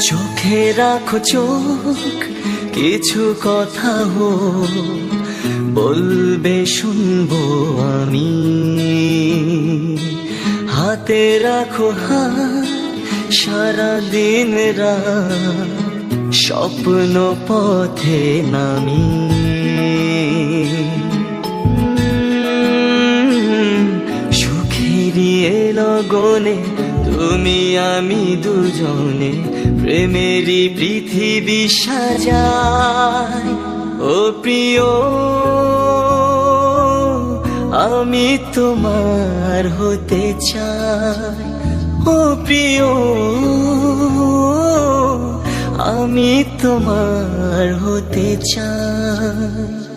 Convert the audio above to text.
সুখে রাখো চোখ, কিছু কথা হো বলবে, শুনব আমি। হাতে রাখো হাত সারা দিন রাত, স্বপ্ন পথে নামি। সুখেরই লগনে তুমি আমি দুজনে প্রেমেরই পৃথিবী সাজাই। ও প্রিয়, আমি তোমার হতে চাই। ও প্রিয়, আমি তোমার হতে চাই।